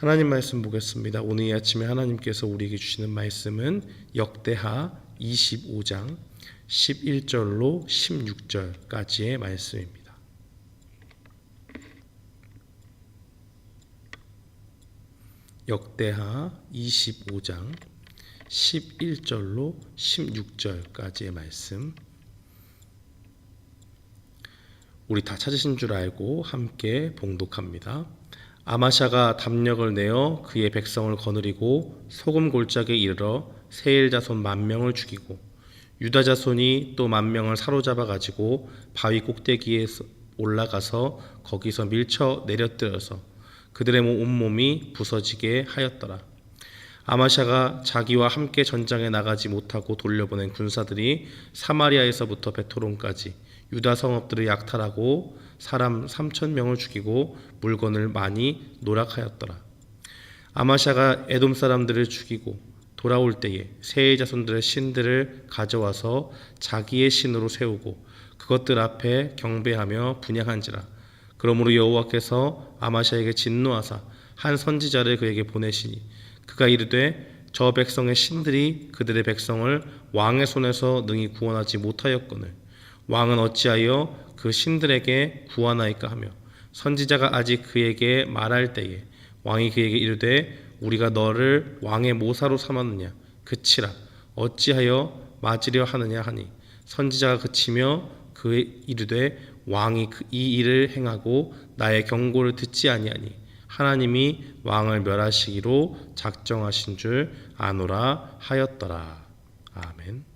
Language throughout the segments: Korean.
하나님 말씀 보겠습니다. 오늘 이 아침에 하나님께서 우리에게 주시는 말씀은 역대하 25장 11절로 16절까지의 말씀입니다. 역대하 25장 11절로 16절까지의 말씀 우리 다 찾으신 줄 알고 함께 봉독합니다. 아마샤가 담력을 내어 그의 백성을 거느리고 소금 골짜기에 이르러 세일 자손 만 명을 죽이고 유다 자손이 또 만 명을 사로잡아 가지고 바위 꼭대기에 올라가서 거기서 밀쳐 내려뜨려서 그들의 온몸이 부서지게 하였더라. 아마샤가 자기와 함께 전장에 나가지 못하고 돌려보낸 군사들이 사마리아에서부터 베토론까지 유다 성읍들을 약탈하고 사람 3천 명을 죽이고 물건을 많이 노락하였더라. 아마샤가 에돔 사람들을 죽이고 돌아올 때에 세의 자손들의 신들을 가져와서 자기의 신으로 세우고 그것들 앞에 경배하며 분양한지라. 그러므로 여호와께서 아마샤에게 진노하사 한 선지자를 그에게 보내시니 그가 이르되 저 백성의 신들이 그들의 백성을 왕의 손에서 능히 구원하지 못하였거늘 왕은 어찌하여 그 신들에게 구하나이까 하며 선지자가 아직 그에게 말할 때에 왕이 그에게 이르되 우리가 너를 왕의 모사로 삼았느냐? 그치라. 어찌하여 맞으려 하느냐 하니? 선지자가 그치며 그 이르되 왕이 그이 일을 행하고 나의 경고를 듣지 아니하니 하나님이 왕을 멸하시기로 작정하신 줄 아노라 하였더라. 아멘.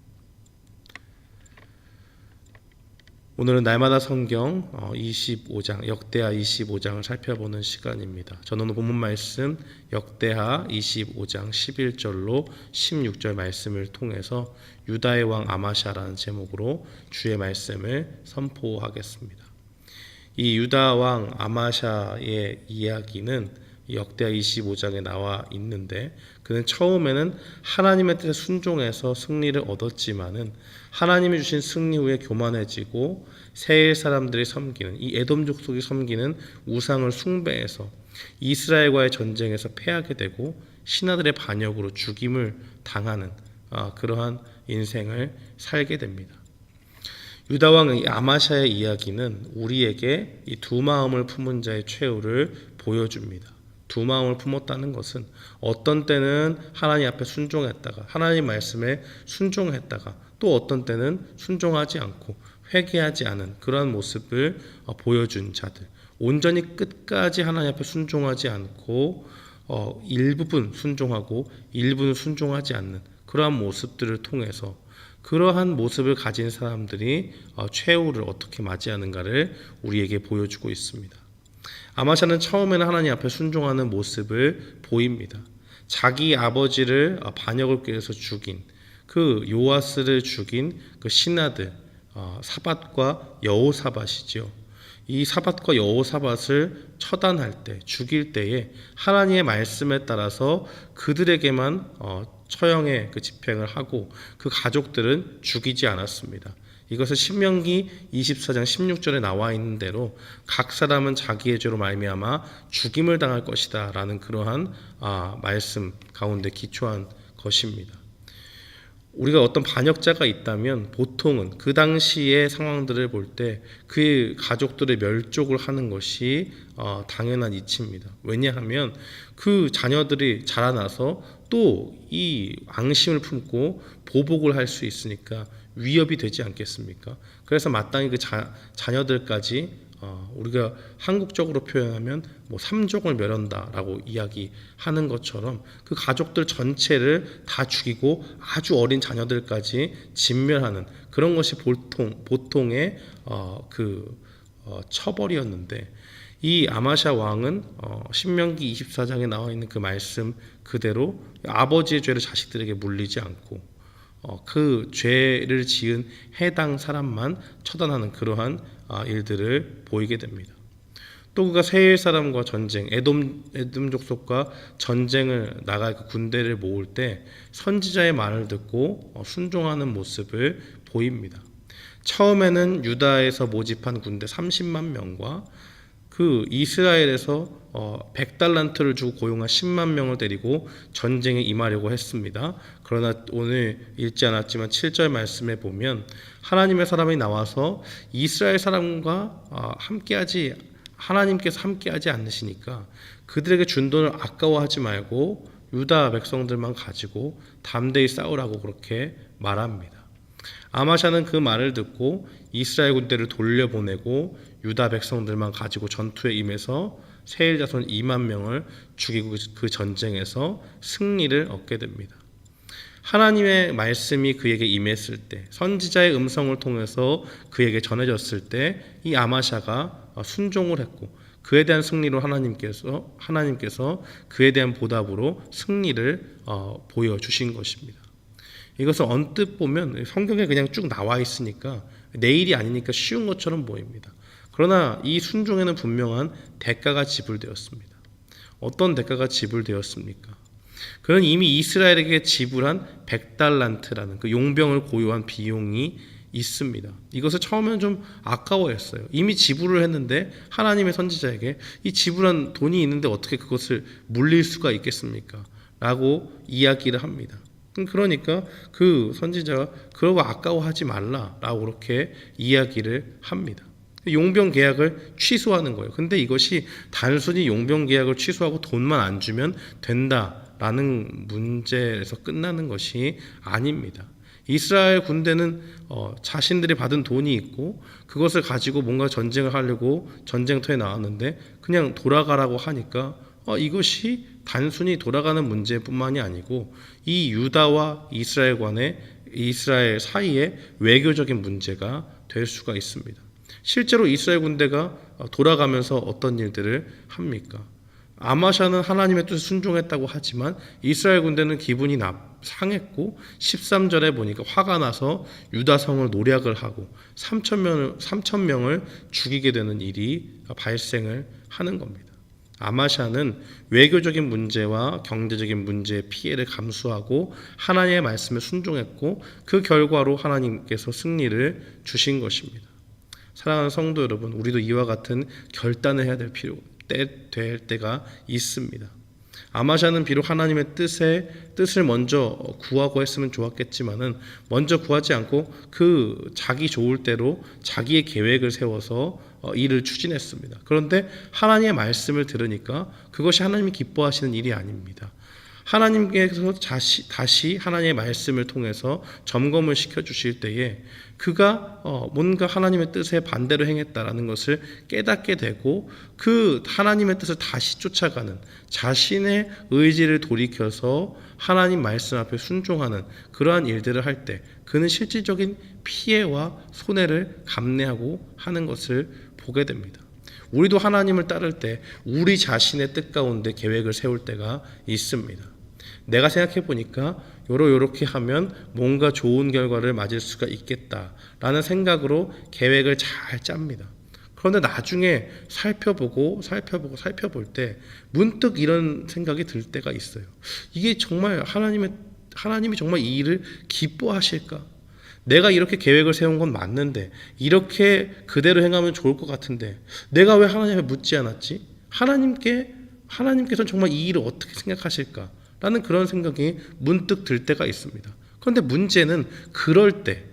오늘은 날마다 성경 25장 역대하 25장을 살펴보는 시간입니다. 저는 본문 말씀 역대하 25장 11절로 16절 말씀을 통해서 유다의 왕 아마샤라는 제목으로 주의 말씀을 선포하겠습니다. 이 유다 왕 아마샤의 이야기는 역대하 25장에 나와 있는데 그는 처음에는 하나님의 뜻에 순종해서 승리를 얻었지만은 하나님이 주신 승리 후에 교만해지고 세일 사람들이 섬기는 이 에돔 족속이 섬기는 우상을 숭배해서 이스라엘과의 전쟁에서 패하게 되고 신하들의 반역으로 죽임을 당하는 아, 그러한 인생을 살게 됩니다. 유다 왕의 아마샤의 이야기는 우리에게 이 두 마음을 품은 자의 최후를 보여줍니다. 두 마음을 품었다는 것은 어떤 때는 하나님 앞에 순종했다가 하나님 말씀에 순종했다가 또 어떤 때는 순종하지 않고 회개하지 않은 그러한 모습을 보여준 자들 온전히 끝까지 하나님 앞에 순종하지 않고 어, 일부분 순종하고 일부는 순종하지 않는 그러한 모습들을 통해서 그러한 모습을 가진 사람들이 어, 최후를 어떻게 맞이하는가를 우리에게 보여주고 있습니다. 아마샤는 처음에는 하나님 앞에 순종하는 모습을 보입니다. 자기 아버지를 어, 반역을 꾀해서 죽인 그 요아스를 죽인 그 신하들 어, 사밧과 여호사밧이지요. 이 사밧과 여호사밧을 처단할 때 죽일 때에 하나님의 말씀에 따라서 그들에게만 어, 처형의 그 집행을 하고 그 가족들은 죽이지 않았습니다. 이것은 신명기 24장 16절에 나와 있는 대로 각 사람은 자기의 죄로 말미암아 죽임을 당할 것이다라는 그러한 아, 말씀 가운데 기초한 것입니다. 우리가 어떤 반역자가 있다면 보통은 그 당시의 상황들을 볼 때그 가족들의 멸족을 하는 것이 어, 당연한 이치입니다. 왜냐하면 그 자녀들이 자라나서 또 이 앙심을 품고 보복을 할 수 있으니까 위협이 되지 않겠습니까? 그래서 마땅히 그 자, 자녀들까지 어, 우리가 한국적으로 표현하면 뭐 삼족을 멸한다라고 이야기하는 것처럼 그 가족들 전체를 다 죽이고 아주 어린 자녀들까지 진멸하는 그런 것이 보통 보통의 어, 그 어, 처벌이었는데 이 아마샤 왕은 어, 신명기 24장에 나와 있는 그 말씀 그대로 아버지의 죄를 자식들에게 물리지 않고 어, 그 죄를 지은 해당 사람만 처단하는 그러한 아, 일들을 보이게 됩니다. 또 그가 세일 사람과 전쟁, 에돔 에돔 족속과 전쟁을 나갈 그 군대를 모을 때 선지자의 말을 듣고 어, 순종하는 모습을 보입니다. 처음에는 유다에서 모집한 군대 30만 명과 그 이스라엘에서 어, 100달란트를 주고 고용한 10만 명을 데리고 전쟁에 임하려고 했습니다. 그러나 오늘 읽지 않았지만 7절 말씀에 보면 하나님의 사람이 나와서 이스라엘 사람과 어, 함께하지 하나님께서 함께하지 않으시니까 그들에게 준 돈을 아까워하지 말고 유다 백성들만 가지고 담대히 싸우라고 그렇게 말합니다. 아마샤는 그 말을 듣고 이스라엘 군대를 돌려보내고 유다 백성들만 가지고 전투에 임해서 세일 자손 2만 명을 죽이고 그 전쟁에서 승리를 얻게 됩니다. 하나님의 말씀이 그에게 임했을 때 선지자의 음성을 통해서 그에게 전해졌을 때 이 아마샤가 순종을 했고 그에 대한 승리로 하나님께서 하나님께서 그에 대한 보답으로 승리를 어, 보여 주신 것입니다. 이것을 언뜻 보면 성경에 그냥 쭉 나와 있으니까 내일이 아니니까 쉬운 것처럼 보입니다. 그러나 이 순종에는 분명한 대가가 지불되었습니다. 어떤 대가가 지불되었습니까? 그는 이미 이스라엘에게 지불한 100달란트라는 그 용병을 고유한 비용이 있습니다. 이것을 처음에는 좀 아까워했어요. 이미 지불을 했는데 하나님의 선지자에게 이 지불한 돈이 있는데 어떻게 그것을 물릴 수가 있겠습니까? 라고 이야기를 합니다. 그러니까 그 선지자가 그러고 아까워하지 말라라고 그렇게 이야기를 합니다. 용병 계약을 취소하는 거예요. 근데 이것이 단순히 용병 계약을 취소하고 돈만 안 주면 된다라는 문제에서 끝나는 것이 아닙니다. 이스라엘 군대는 어, 자신들이 받은 돈이 있고 그것을 가지고 뭔가 전쟁을 하려고 전쟁터에 나왔는데 그냥 돌아가라고 하니까 어, 이것이 단순히 돌아가는 문제뿐만이 아니고 이 유다와 이스라엘 간의 이스라엘 사이에 외교적인 문제가 될 수가 있습니다. 실제로 이스라엘 군대가 돌아가면서 어떤 일들을 합니까? 아마샤는 하나님의 뜻에 순종했다고 하지만 이스라엘 군대는 기분이 나, 상했고 13절에 보니까 화가 나서 유다성을 노략을 하고 3천 명을 3천 명을 죽이게 되는 일이 발생을 하는 겁니다. 아마샤는 외교적인 문제와 경제적인 문제의 피해를 감수하고 하나님의 말씀에 순종했고 그 결과로 하나님께서 승리를 주신 것입니다. 사랑하는 성도 여러분, 우리도 이와 같은 결단을 해야 될 필요 때, 될 때가 있습니다. 아마샤는 비록 하나님의 뜻에 뜻을 먼저 구하고 했으면 좋았겠지만은 먼저 구하지 않고 그 자기 좋을 대로 자기의 계획을 세워서 어, 일을 추진했습니다. 그런데 하나님의 말씀을 들으니까 그것이 하나님이 기뻐하시는 일이 아닙니다. 하나님께서 다시, 다시 하나님의 말씀을 통해서 점검을 시켜 주실 때에 그가 어, 뭔가 하나님의 뜻에 반대로 행했다라는 것을 깨닫게 되고 그 하나님의 뜻을 다시 쫓아가는 자신의 의지를 돌이켜서 하나님 말씀 앞에 순종하는 그러한 일들을 할 때 그는 실질적인 피해와 손해를 감내하고 하는 것을 보게 됩니다. 우리도 하나님을 따를 때 우리 자신의 뜻 가운데 계획을 세울 때가 있습니다. 내가 생각해 보니까 요러 요렇게 하면 뭔가 좋은 결과를 맞을 수가 있겠다라는 생각으로 계획을 잘 짭니다. 그런데 나중에 살펴보고 살펴보고 살펴볼 때 문득 이런 생각이 들 때가 있어요. 이게 정말 하나님의 하나님이 정말 이 일을 기뻐하실까? 내가 이렇게 계획을 세운 건 맞는데 이렇게 그대로 행하면 좋을 것 같은데 내가 왜 하나님에 묻지 않았지? 하나님께 하나님께서는 정말 이 일을 어떻게 생각하실까? 라는 그런 생각이 문득 들 때가 있습니다. 그런데 문제는 그럴 때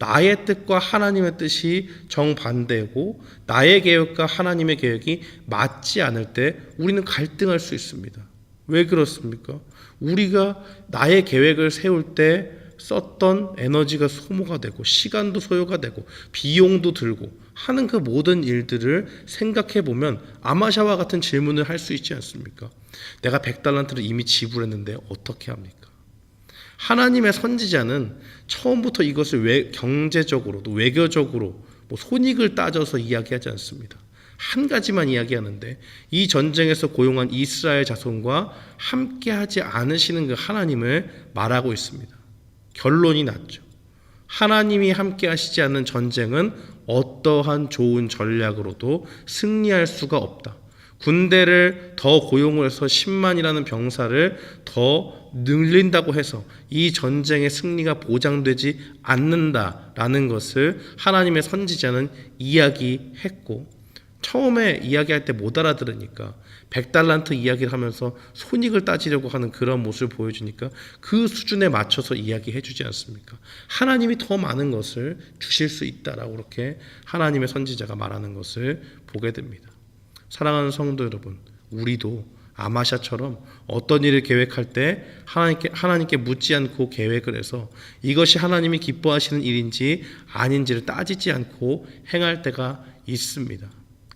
나의 뜻과 하나님의 뜻이 정반대고 나의 계획과 하나님의 계획이 맞지 않을 때 우리는 갈등할 수 있습니다. 왜 그렇습니까? 우리가 나의 계획을 세울 때 썼던 에너지가 소모가 되고 시간도 소요가 되고 비용도 들고 하는 그 모든 일들을 생각해 보면 아마샤와 같은 질문을 할 수 있지 않습니까? 내가 100달란트를 이미 지불했는데 어떻게 합니까? 하나님의 선지자는 처음부터 이것을 외, 경제적으로 또 외교적으로 뭐 손익을 따져서 이야기하지 않습니다. 한 가지만 이야기하는데 이 전쟁에서 고용한 이스라엘 자손과 함께하지 않으시는 그 하나님을 말하고 있습니다. 결론이 났죠. 하나님이 함께 하시지 않는 전쟁은 어떠한 좋은 전략으로도 승리할 수가 없다. 군대를 더 고용을 해서 10만이라는 병사를 더 늘린다고 해서 이 전쟁의 승리가 보장되지 않는다라는 것을 하나님의 선지자는 이야기했고 처음에 이야기할 때 못 알아들으니까 백달란트 이야기를 하면서 손익을 따지려고 하는 그런 모습을 보여주니까 그 수준에 맞춰서 이야기해 주지 않습니까? 하나님이 더 많은 것을 주실 수 있다라고 그렇게 하나님의 선지자가 말하는 것을 보게 됩니다. 사랑하는 성도 여러분, 우리도 아마샤처럼 어떤 일을 계획할 때 하나님께, 하나님께 묻지 않고 계획을 해서 이것이 하나님이 기뻐하시는 일인지 아닌지를 따지지 않고 행할 때가 있습니다.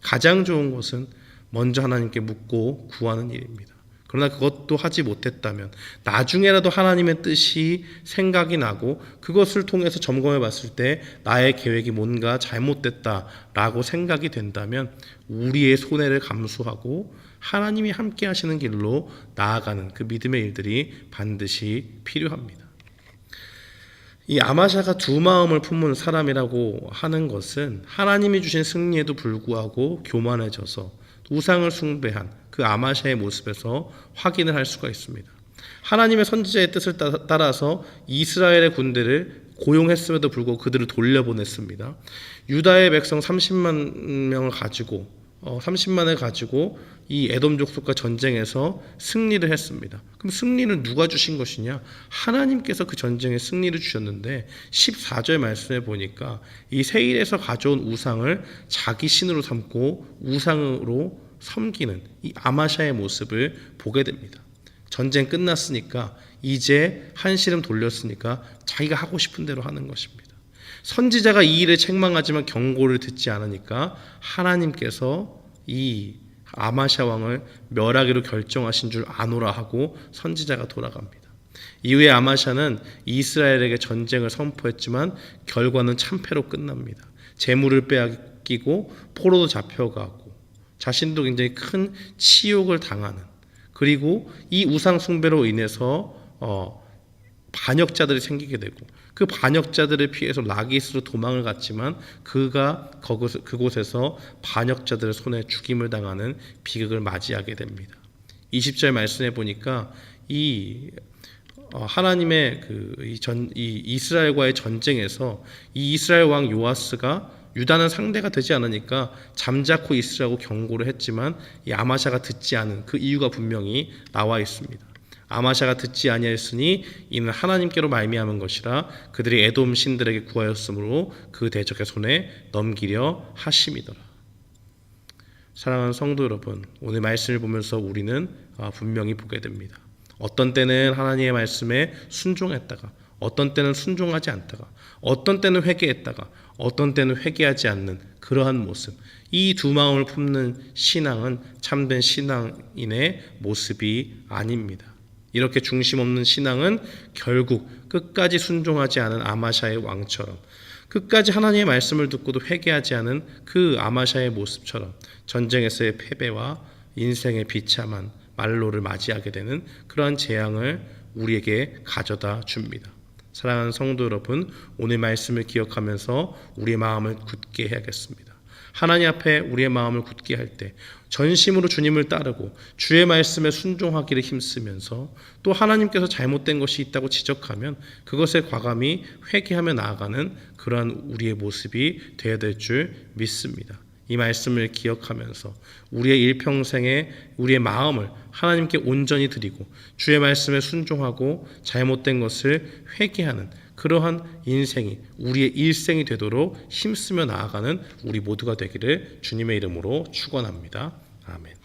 가장 좋은 것은 먼저 하나님께 묻고 구하는 일입니다. 그러나 그것도 하지 못했다면 나중에라도 하나님의 뜻이 생각이 나고 그것을 통해서 점검해 봤을 때 나의 계획이 뭔가 잘못됐다라고 생각이 된다면 우리의 손해를 감수하고 하나님이 함께 하시는 길로 나아가는 그 믿음의 일들이 반드시 필요합니다. 이 아마샤가 두 마음을 품은 사람이라고 하는 것은 하나님이 주신 승리에도 불구하고 교만해져서 우상을 숭배한 그 아마샤의 모습에서 확인을 할 수가 있습니다. 하나님의 선지자의 뜻을 따- 따라서 이스라엘의 군대를 고용했음에도 불구하고 그들을 돌려보냈습니다. 유다의 백성 30만 명을 가지고 어, 30만을 가지고 이 에돔 족속과 전쟁에서 승리를 했습니다. 그럼 승리는 누가 주신 것이냐? 하나님께서 그 전쟁에 승리를 주셨는데 14절 말씀에 보니까 이 세일에서 가져온 우상을 자기 신으로 삼고 우상으로 섬기는 이 아마샤의 모습을 보게 됩니다. 전쟁 끝났으니까 이제 한시름 돌렸으니까 자기가 하고 싶은 대로 하는 것입니다. 선지자가 이 일을 책망하지만 경고를 듣지 않으니까 하나님께서 이 아마샤 왕을 멸하기로 결정하신 줄 아노라 하고 선지자가 돌아갑니다. 이후에 아마샤는 이스라엘에게 전쟁을 선포했지만 결과는 참패로 끝납니다. 재물을 빼앗기고 포로도 잡혀가고 자신도 굉장히 큰 치욕을 당하는 그리고 이 우상 숭배로 인해서 어, 반역자들이 생기게 되고 그 반역자들을 피해서 라기스로 도망을 갔지만 그가 그곳에서 반역자들의 손에 죽임을 당하는 비극을 맞이하게 됩니다. 20절 말씀해 보니까 이 어, 하나님의 그 이 전 이 이스라엘과의 전쟁에서 이 이스라엘 왕 요아스가 유다는 상대가 되지 않으니까 잠자코 있으라고 경고를 했지만 이 아마샤가 듣지 않은 그 이유가 분명히 나와 있습니다. 아마샤가 듣지 아니하였으니 이는 하나님께로 말미암은 것이라 그들이 에돔 신들에게 구하였으므로 그 대적의 손에 넘기려 하심이더라. 사랑하는 성도 여러분, 오늘 말씀을 보면서 우리는 아, 분명히 보게 됩니다. 어떤 때는 하나님의 말씀에 순종했다가 어떤 때는 순종하지 않다가 어떤 때는 회개했다가 어떤 때는 회개하지 않는 그러한 모습. 이 두 마음을 품는 신앙은 참된 신앙인의 모습이 아닙니다. 이렇게 중심 없는 신앙은 결국 끝까지 순종하지 않은 아마샤의 왕처럼 끝까지 하나님의 말씀을 듣고도 회개하지 않은 그 아마샤의 모습처럼 전쟁에서의 패배와 인생의 비참한 말로를 맞이하게 되는 그러한 재앙을 우리에게 가져다 줍니다. 사랑하는 성도 여러분, 오늘 말씀을 기억하면서 우리의 마음을 굳게 해야겠습니다. 하나님 앞에 우리의 마음을 굳게 할 때 전심으로 주님을 따르고 주의 말씀에 순종하기를 힘쓰면서 또 하나님께서 잘못된 것이 있다고 지적하면 그것에 과감히 회개하며 나아가는 그러한 우리의 모습이 되어야 될 줄 믿습니다. 이 말씀을 기억하면서 우리의 일평생에 우리의 마음을 하나님께 온전히 드리고 주의 말씀에 순종하고 잘못된 것을 회개하는 그러한 인생이 우리의 일생이 되도록 힘쓰며 나아가는 우리 모두가 되기를 주님의 이름으로 축원합니다. 아멘.